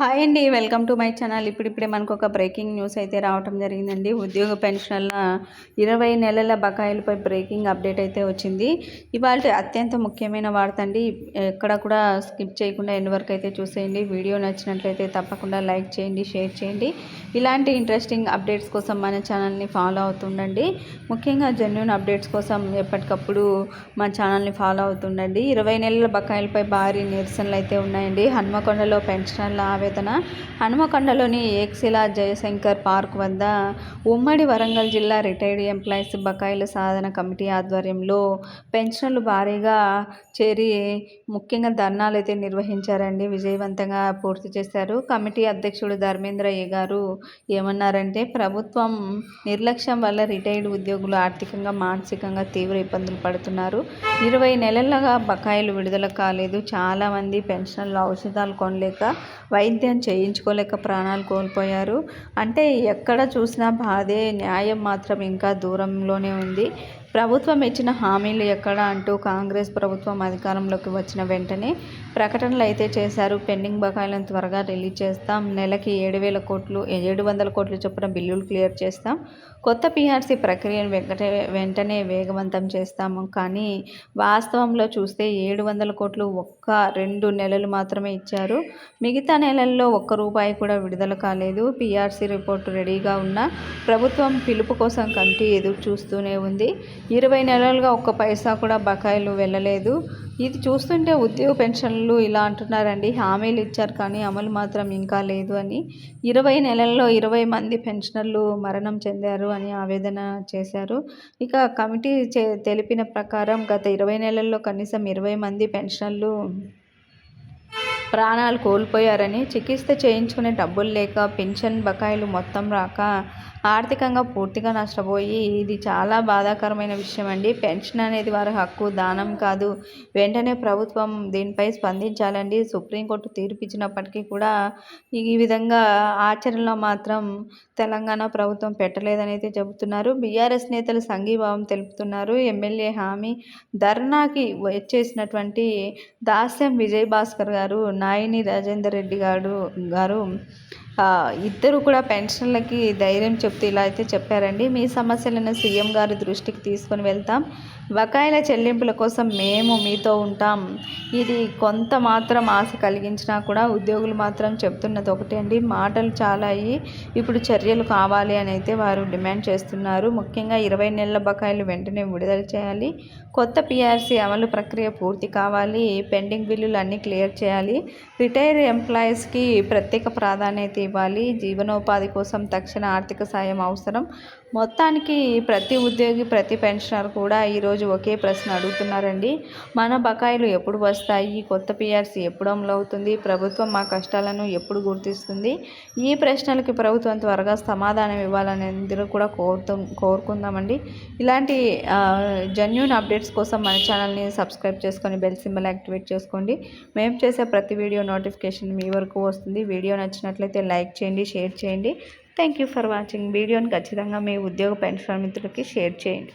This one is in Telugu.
హాయ్ అండి వెల్కమ్ టు మై ఛానల్. ఇప్పుడిప్పుడే మనకు ఒక బ్రేకింగ్ న్యూస్ అయితే రావటం జరిగిందండి. ఉద్యోగ పెన్షన్ల ఇరవై నెలల బకాయిలపై బ్రేకింగ్ అప్డేట్ అయితే వచ్చింది. ఇవాళ అత్యంత ముఖ్యమైన వార్త అండి ఎక్కడ కూడా స్కిప్ చేయకుండా ఎన్ని వరకు అయితే చూసేయండి. వీడియో నచ్చినట్లయితే తప్పకుండా లైక్ చేయండి షేర్ చేయండి. ఇలాంటి ఇంట్రెస్టింగ్ అప్డేట్స్ కోసం మన ఛానల్ని ఫాలో అవుతుండండి. ముఖ్యంగా జెన్యున్ అప్డేట్స్ కోసం ఎప్పటికప్పుడు మా ఛానల్ని ఫాలో అవుతుండండి. ఇరవై నెలల బకాయిలపై భారీ నిరసనలు అయితే ఉన్నాయండి. హన్మకొండలో పెన్షన్ల ఆవేదన ఆవేదన హనుమకొండలోని ఏక్సిలా జయశంకర్ పార్క్ వద్ద ఉమ్మడి వరంగల్ జిల్లా రిటైర్డ్ ఎంప్లాయీస్ బకాయిల సాధన కమిటీ ఆధ్వర్యంలో పెన్షన్లు భారీగా చేరి ముఖ్యంగా ధర్నాలు అయితే నిర్వహించారండి విజయవంతంగా పూర్తి చేశారు. కమిటీ అధ్యక్షుడు ధర్మేంద్రయ్య గారు ఏమన్నారంటే ప్రభుత్వం నిర్లక్ష్యం వల్ల రిటైర్డ్ ఉద్యోగులు ఆర్థికంగా మానసికంగా తీవ్ర ఇబ్బందులు పడుతున్నారు. ఇరవై నెలలుగా బకాయిలు విడుదల కాలేదు. చాలామంది పెన్షన్లు ఔషధాలు కొనలేక వైద్యం చేయించుకోలేక ప్రాణాలు కోల్పోయారు. అంటే ఎక్కడ చూసినా బాధే న్యాయం మాత్రం ఇంకా దూరంలోనే ఉంది. ప్రభుత్వం ఇచ్చిన హామీలు ఎక్కడ అంటూ కాంగ్రెస్ ప్రభుత్వం అధికారంలోకి వచ్చిన వెంటనే ప్రకటనలు అయితే చేశారు. పెండింగ్ బకాయిలను త్వరగా రిలీజ్ చేస్తాం. నెలకి ఏడు వేల కోట్లు ఏడు వందల కోట్లు చొప్పున బిల్లులు క్లియర్ చేస్తాం. కొత్త పీఆర్సీ ప్రక్రియను వెంకటే వెంటనే వేగవంతం చేస్తాము కానీ వాస్తవంలో చూస్తే ఏడు వందల కోట్లు ఒక్క రెండు నెలలు మాత్రమే ఇచ్చారు. మిగతా నెలల్లో ఒక్క రూపాయి కూడా విడుదల కాలేదు. పీఆర్సీ రిపోర్టు రెడీగా ఉన్న ప్రభుత్వం పిలుపు కోసం కంటి ఎదురు చూస్తూనే ఉంది. ఇరవై నెలలుగా ఒక్క పైసా కూడా బకాయిలు వెళ్ళలేదు. ఇది చూస్తుంటే ఉద్యోగ పెన్షన్లు ఇలా అంటున్నారండి. హామీలు ఇచ్చారు కానీ అమలు మాత్రం ఇంకా లేదు అని. ఇరవై నెలల్లో ఇరవై మంది పెన్షనర్లు మరణం చెందారు అని ఆవేదన చేశారు. ఇక కమిటీ తెలిపిన ప్రకారం గత ఇరవై నెలల్లో కనీసం ఇరవై మంది పెన్షనర్లు ప్రాణాలు కోల్పోయారని చికిత్స చేయించుకునే డబ్బులు లేక పెన్షన్ బకాయిలు మొత్తం రాక ఆర్థికంగా పూర్తిగా నష్టపోయి ఇది చాలా బాధాకరమైన విషయం అండి. పెన్షన్ అనేది వారి హక్కు దానం కాదు. వెంటనే ప్రభుత్వం దీనిపై స్పందించాలండి. సుప్రీంకోర్టు తీర్పు ఇచ్చినప్పటికీ కూడా ఈ విధంగా ఆచరణలో మాత్రం తెలంగాణ ప్రభుత్వం పెట్టలేదని అయితే చెబుతున్నారు. బీఆర్ఎస్ నేతలు సంఘీభావం తెలుపుతున్నారు. ఎమ్మెల్యే హామీ ధర్నాకి వచ్చేసినటువంటి దాస్యం విజయ్ భాస్కర్ గారు నాయిని రాజేందర్ రెడ్డి గారు గారు ఇద్దరు కూడా పెన్షన్లకి ధైర్యం చెప్తూ ఇలా అయితే చెప్పారండి. మీ సమస్యలను సీఎం గారి దృష్టికి తీసుకొని వెళ్తాం. బకాయిల చెల్లింపుల కోసం మేము మీతో ఉంటాం. ఇది కొంత మాత్రం ఆశ కలిగించినా కూడా ఉద్యోగులు మాత్రం చెప్తున్నది ఒకటే అండి. మాటలు చాలా అయ్యి ఇప్పుడు చర్యలు కావాలి అని అయితే వారు డిమాండ్ చేస్తున్నారు. ముఖ్యంగా ఇరవై నెలల బకాయిలు వెంటనే విడుదల చేయాలి. కొత్త పిఆర్సీ అమలు ప్రక్రియ పూర్తి కావాలి. పెండింగ్ బిల్లులు అన్నీ క్లియర్ చేయాలి. రిటైర్ ఎంప్లాయీస్కి ప్రత్యేక ప్రాధాన్యత ఇవ్వాలి. జీవనోపాధి కోసం తక్షణ ఆర్థిక సాయం అవసరం. మొత్తానికి ప్రతి ఉద్యోగి ప్రతి పెన్షనర్ కూడా ఈరోజు ఒకే ప్రశ్న అడుగుతున్నారండి. మన బకాయిలు ఎప్పుడు వస్తాయి? కొత్త పిఆర్సీ ఎప్పుడు అమలు అవుతుంది? ప్రభుత్వం మా కష్టాలను ఎప్పుడు గుర్తిస్తుంది? ఈ ప్రశ్నలకి ప్రభుత్వం త్వరగా సమాధానం ఇవ్వాలని అందరూ కూడా కోరుతు కోరుకుందామండి. ఇలాంటి జెన్యున్ అప్డేట్స్ కోసం మన ఛానల్ని సబ్స్క్రైబ్ చేసుకొని బెల్ సింబల్ యాక్టివేట్ చేసుకోండి. మేము చేసే ప్రతి వీడియో నోటిఫికేషన్ మీ వరకు వస్తుంది. వీడియో నచ్చినట్లయితే లైక్ చేయండి షేర్ చేయండి. థ్యాంక్ యూ ఫర్ వాచింగ్ వీడియోని ఖచ్చితంగా మీ ఉద్యోగ పెన్షన్ మిత్రులకి షేర్ చేయండి.